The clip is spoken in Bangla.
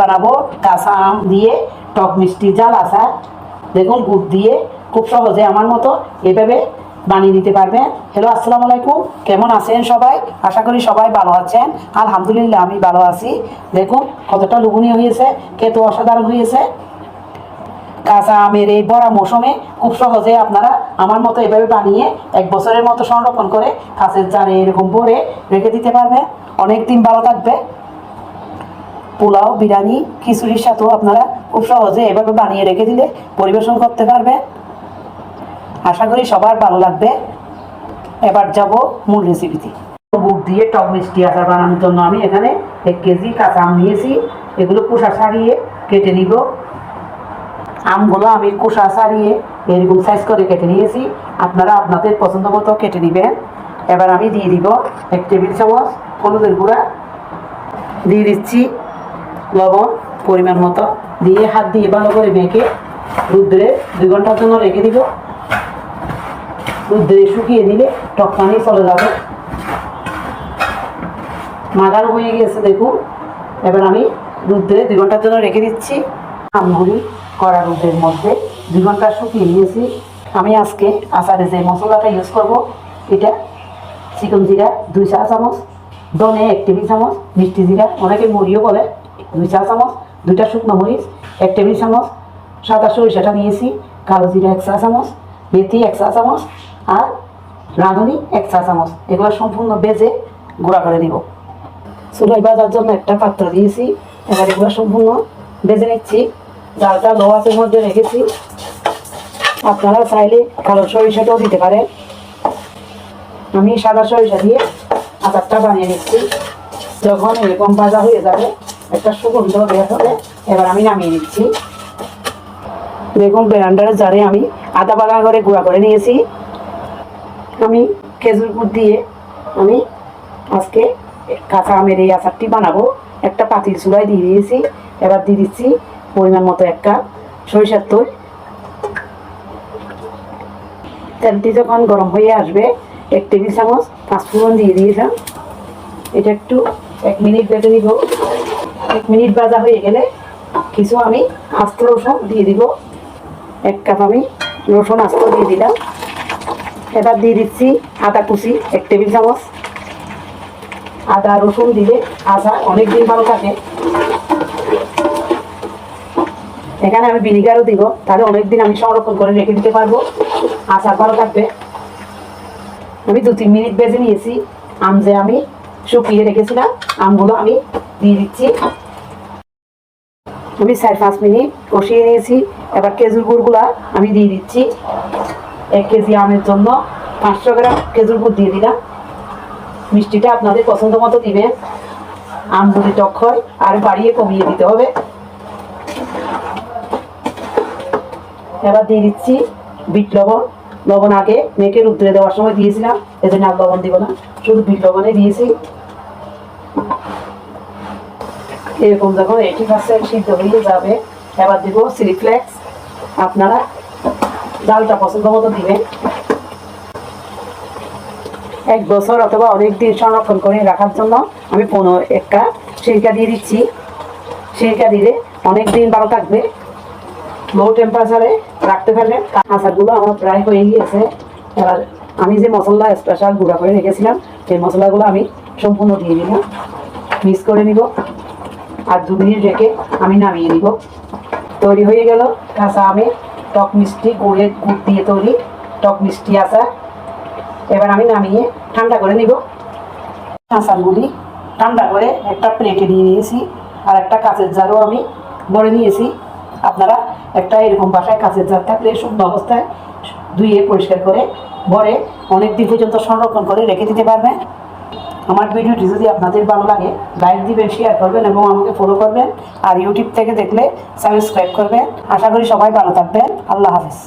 বানাবো, কাঁচা আম দিয়ে, টক মিষ্টি, জাল আসা দেখুন গুড় দিয়ে, খুব সহজে আমার মতো এভাবে বানিয়ে নিতে পারবেন। হ্যালো আসসালামু আলাইকুম। কেমন আছেন সবাই? আশা করি সবাই ভালো আছেন। আলহামদুলিল্লাহ, আমি ভালো আছি। দেখুন, কতটা লুবনীয় হয়েছে খেতে অসাধারণ হয়েছে। কাঁচা আমের এই বড়া মৌসুমে খুব সহজে আপনারা আমার মতো এভাবে বানিয়ে এক বছরের মতো সংরক্ষণ করে কাঁচের জারে এরকম ভরে রেখে দিতে পারবে অনেক দিন ভালো থাকবে। পোলাও, বিরিয়ানি, খিচুড়ির সাথেও আপনারা খুব সহজে এভাবে বানিয়ে রেখে দিলে পরিবেশন করতে পারবে। আশা করি সবার ভালো লাগবে। এবার যাব মূল রেসিপিতে বুক দিয়ে টক মিষ্টি আচার বানানোর জন্য আমি এখানে এক কেজি কাঁচা আম নিয়েছি। এগুলো কুসা ছাড়িয়ে কেটে নিব। আমগুলো আমি কুসা ছাড়িয়ে এরকম সাইজ করে কেটে নিয়েছি। আপনারা আপনাদের পছন্দ মতো কেটে নেবেন। এবার আমি দিয়ে দিব এক টেবিল চামচ হলুদের গুঁড়া। দিয়ে দিচ্ছি লবণ পরিমাণ মতো দিয়ে হাত দিয়ে ভালো করে মেখে রুদ্রে দুই ঘণ্টার জন্য রেখে দিব। রুদ্রে শুকিয়ে দিলে টক পানি চলে যাবে। মাগানো হয়ে গেছে দেখুন। এবার আমি রুদ্রে দুই ঘণ্টার জন্য রেখে দিচ্ছি। আমগুলি কড়া রুদ্রের মধ্যে দুই ঘণ্টা শুকিয়ে নিয়েছি। আমি আজকে আচারে যে মশলাটা ইউজ করব, এটা চিকন জিরা দুই চা চামচ, দনে এক টেবিল চামচ, মিষ্টি জিরা, অনেকে মুড়িও বলে। দুই চা চামচ, দুইটা শুকনো মরিচ, এক টেবিল চামচ, সাদা সরিষাটা নিয়েছি, কালো জিরা এক চা চামচ, মেথি এক চা চামচ আর রাঁধুনি এক চা চামচ। এগুলো সম্পূর্ণ বেজে গুঁড়া করে দিব চুলাই বাজার জন্য একটা পাত্র দিয়েছি। এবার এগুলো সম্পূর্ণ বেজে নিচ্ছি। ডালটা লো আঁচের মধ্যে রেখেছি। আপনারা চাইলে কালো সরিষাটাও দিতে পারেন। আমি সাদা সরিষা দিয়ে আচারটা বানিয়ে নিচ্ছি। যখন এরকম ভাজা হয়ে যাবে একটা এবার আমি নামিয়ে দেখুন বেরান্ডার জারে আমি আদা বাগা করে গুঁড়া করে নিয়েছি। আমি খেজুর গুড় দিয়ে আমি আজকে কাঁচা আমের এই আচারটি বানাবো। একটা পাতিল চুলায় দিয়ে দিয়েছি। এবার দিয়ে দিচ্ছি পরিমাণ মতো এক কাপ সরিষার তেল। তেলটি যখন গরম হয়ে আসবে, এক টেবিল চামচ পাঁচ পাঁচফোড়ন দিয়ে দিয়েছিলাম। এটা একটু এক মিনিট বেটে নিব। এক মিনিট ভাজা হয়ে গেলে কিছু আমি আস্ত রসুন দিয়ে দিব। এক কাপ আমি রসুন আস্ত দিয়ে দিলাম। এবার দিয়ে দিচ্ছি আদা কুচি, এক টেবিল চামচ। আদা, রসুন দিলে আদা অনেক দিন ভালো থাকে। এখানে আমি ভিনিগারও দিব, তাহলে অনেকদিন আমি সংরক্ষণ করে রেখে দিতে পারব। আচার ভালো থাকবে। আমি দু তিন মিনিট বেজে নিয়েছি। আম যে আমি শুকিয়ে রেখেছিলাম, আমগুলো আমি দিয়ে দিচ্ছি। আমি চার, পাঁচ মিনিট কষিয়ে নিয়েছি। এবার খেজুর গুড়গুলা আমি দিয়ে দিচ্ছি। এক কেজি আমের জন্য পাঁচশো গ্রাম খেজুর গুড় দিয়ে দিলাম। মিষ্টিটা আপনাদের পছন্দ মতো দিবেন। আম যদি টক হয়, আর বাড়িয়ে কমিয়ে দিতে হবে। এবার দিয়ে দিচ্ছি বিট লবণ। লবণ আগে মেখে রুদ্রে দেওয়ার সময় দিয়েছিলাম, এজন্য আর লবণ দিব না। শুধু বিট লবণে দিয়েছি। এরকম যখন এইটি পার্সেন্ট সিদ্ধ হয়ে যাবে, এবার দিব চিলি ফ্লেক্স আপনারা ডালটা পছন্দ মতো দিবেন। এক বছর অথবা অনেক দিন সংরক্ষণ করে রাখার জন্য আমি পনেরো একটা সিরকা দিয়ে দিচ্ছি। সিরকা দিলে অনেক দিন ভালো থাকবে। লো টেম্পারেচারে রাখতে পারবেন। আচারগুলো আমার প্রায় হয়ে গিয়েছে। এবার আমি যে মশলা স্পেশাল গুঁড়া করে রেখেছিলাম, সেই মশলাগুলো আমি সম্পূর্ণ দিয়ে দিলাম। মিক্স করে নিব। আর দু মিনিট রেখে আমি নামিয়ে নিব। তৈরি হয়ে গেল। কাঁচা আমের টক মিষ্টি, গুড়ের গুড় দিয়ে তৈরি টক মিষ্টি আচার। এবার আমি নামিয়ে ঠান্ডা করে নিব। আচারগুলি ঠান্ডা করে একটা প্লেটে দিয়ে নিয়েছি আর একটা কাঁচের জারও আমি ভরে নিয়েছি। আপনারা একটা এরকম বাসায় কাঁচের জার থাকলে শুকনো অবস্থায় ধুয়ে পরিষ্কার করে ভরে অনেক দিন পর্যন্ত সংরক্ষণ করে রেখে দিতে পারবেন। আমার ভিডিওটি যদি আপনাদের ভালো লাগে লাইক দিবেন শেয়ার করবেন এবং আমাকে ফলো করবেন। আর ইউটিউব থেকে দেখলে সাবস্ক্রাইব করবেন। আশা করি সবাই ভালো থাকবেন। আল্লাহ হাফেজ।